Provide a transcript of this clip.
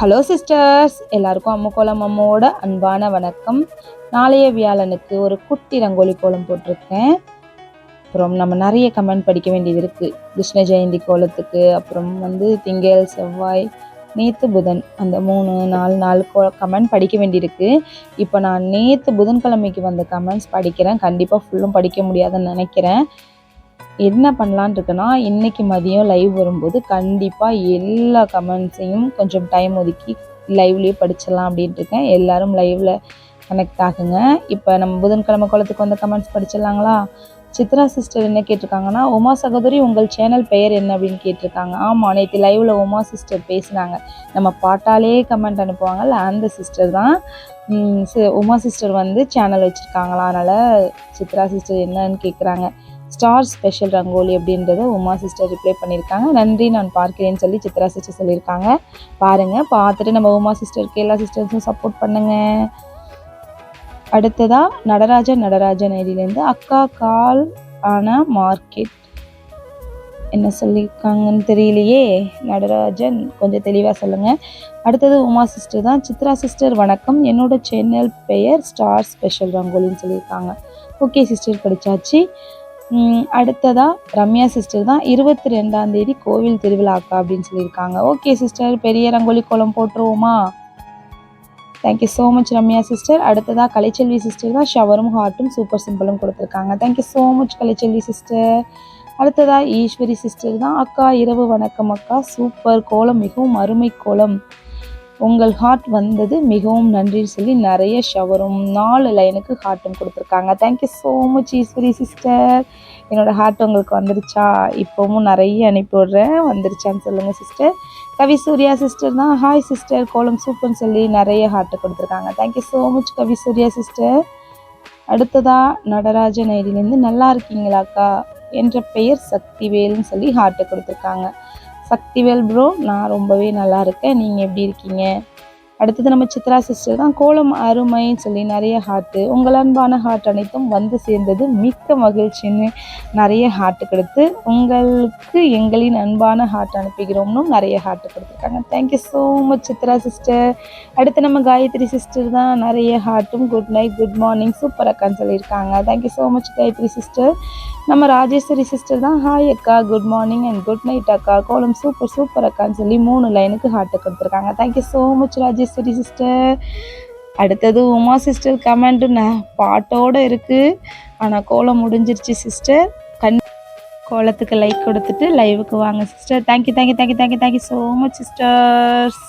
Hello sisters எல்லாருக்கும் அம்முக்கோலம் அம்மோட அன்பான வணக்கம். நாளைய வியாழனுக்கு ஒரு குட்டி ரங்கோலி கோலம் போட்டிருக்கேன். அப்புறம் நம்ம நிறைய கமெண்ட் படிக்க வேண்டியது இருக்குது கிருஷ்ண ஜெயந்தி கோலத்துக்கு அப்புறம் வந்து திங்கள் செவ்வாய் நேற்று புதன் அந்த மூணு நாலு நாலு கோ கமெண்ட் படிக்க வேண்டியிருக்கு. இப்போ நான் நேற்று புதன்கிழமைக்கு வந்த கமெண்ட்ஸ் படிக்கிறேன். கண்டிப்பாக ஃபுல்லும் படிக்க முடியாதுன்னு நினைக்கிறேன். என்ன பண்ணலான் இருக்குன்னா இன்றைக்கி மதியம் லைவ் வரும்போது கண்டிப்பாக எல்லா கமெண்ட்ஸையும் கொஞ்சம் டைம் ஒதுக்கி லைவ்லேயே படிச்சிடலாம் அப்படின்ட்டு இருக்கேன். எல்லோரும் லைவில் கனெக்ட் ஆகுங்க. இப்போ நம்ம புதன்கிழமை குளத்துக்கு வந்த கமெண்ட்ஸ் படிச்சிடலாங்களா? சித்ரா சிஸ்டர் என்ன கேட்டிருக்காங்கன்னா உமா சகோதரி உங்கள் சேனல் பெயர் என்ன? அப்படின்னு கேட்டிருக்காங்க. ஆமாம் நேற்று லைவில் உமா சிஸ்டர் பேசினாங்க. நம்ம பாட்டாலே கமெண்ட் அனுப்புவாங்கல்ல அந்த சிஸ்டர் தான். உமா சிஸ்டர் வந்து சேனல் வச்சுருக்காங்களா? அதனால் சித்ரா சிஸ்டர் என்னன்னு கேட்குறாங்க ஸ்டார் ஸ்பெஷல் ரங்கோலி அப்படின்றத உமா சிஸ்டர் ரிப்ளை பண்ணியிருக்காங்க. நன்றி நான் பார்க்கிறேன்னு சொல்லி சித்ரா சிஸ்டர் சொல்லியிருக்காங்க. பாருங்கள் பார்த்துட்டு நம்ம உமா சிஸ்டருக்கு எல்லா சிஸ்டர்ஸும் சப்போர்ட் பண்ணுங்கள் அடுத்ததாக நடராஜன் நடராஜன் ஐடியிலேருந்து அக்கா கால் ஆன மார்க்கெட். என்ன சொல்லியிருக்காங்கன்னு தெரியலையே. நடராஜன் கொஞ்சம் தெளிவாக சொல்லுங்கள் அடுத்தது உமா சிஸ்டர் தான். சித்ரா சிஸ்டர் வணக்கம். என்னோட சேனல் பெயர் ஸ்டார் ஸ்பெஷல் ரங்கோலின்னு சொல்லியிருக்காங்க. ஓகே சிஸ்டர் படித்தாச்சு அடுத்ததாக ரம்யா சிஸ்டர் தான். இருபத்தி ரெண்டாம் தேதி கோவில் திருவிழாக்கா அப்படின்னு சொல்லியிருக்காங்க. ஓகே சிஸ்டர் பெரிய ரங்கோலி கோலம் போட்டுருவோமா? Thank you so much Ramya sister அடுத்ததாக கலைச்செல்வி சிஸ்டர் தான். ஷவரும் ஹார்ட்டும் சூப்பர் சிம்பிளும் கொடுத்துருக்காங்க. Thank you so much Kalaiselvi sister அடுத்ததாக ஈஸ்வரி சிஸ்டர் தான். அக்கா இரவு வணக்கம் அக்கா. சூப்பர் கோலம் மிகவும் அருமை கோலம். உங்கள் ஹார்ட் வந்தது மிகவும் நன்றின்னு சொல்லி நிறைய ஷவரும் நாலு லைனுக்கு ஹார்ட்டும் கொடுத்துருக்காங்க. Thank you so much Eswari sister என்னோடய ஹார்ட் உங்களுக்கு வந்துருச்சா? இப்போவும் நிறைய அனுப்பி விட்றேன் வந்துருச்சான்னு சொல்லுங்கள் சிஸ்டர் கவி சூர்யா சிஸ்டர் தான். ஹாய் சிஸ்டர் கோலம் சூப்பர்னு சொல்லி நிறைய ஹார்ட்டு கொடுத்துருக்காங்க. Thank you so much Kavi Surya sister அடுத்ததாக நடராஜன் ஐடியிலேருந்து நல்லா இருக்கீங்களாக்கா என்ற பெயர் சக்திவேல்னு சொல்லி ஹார்ட்டை கொடுத்துருக்காங்க. சக்திவேல் ப்ரோ நான் ரொம்பவே நல்லா இருக்கேன். நீங்கள் எப்படி இருக்கீங்க? அடுத்தது நம்ம சித்ரா சிஸ்டர் தான். கோலம் அருமைன்னு சொல்லி நிறைய ஹார்ட்டு உங்கள் அன்பான ஹார்ட் அனைத்தும் வந்து சேர்ந்தது. மிக்க மகிழ்ச்சின்னு நிறைய ஹார்ட்டு கொடுத்து உங்களுக்கு எங்களின் அன்பான ஹார்ட் அனுப்புகிறோம்னு நிறைய ஹார்ட்டு கொடுத்துருக்காங்க. Thank you so much Chitra sister அடுத்து நம்ம காயத்ரி சிஸ்டர் தான். நிறைய ஹார்ட்டும் good night good morning super அக்கான்னு சொல்லியிருக்காங்க. Thank you so much Gayathri sister நம்ம ராஜேஸ்வரி சிஸ்டர் தான். ஹாய் அக்கா good morning and good night அக்கா. கோலம் சூப்பர் சூப்பர் அக்கான்னு சொல்லி மூணு லைனுக்கு ஹார்ட்டை கொடுத்துருக்காங்க. Thank you so much Rajeswari sister அடுத்தது உமா சிஸ்டர் கமெண்ட் பாட்டோடு இருக்குது ஆனால் கோலம் முடிஞ்சிருச்சு சிஸ்டர் கண் கோலத்துக்கு லைக் கொடுத்துட்டு லைவுக்கு வாங்க sister thank you thank you thank you thank you thank you so much sisters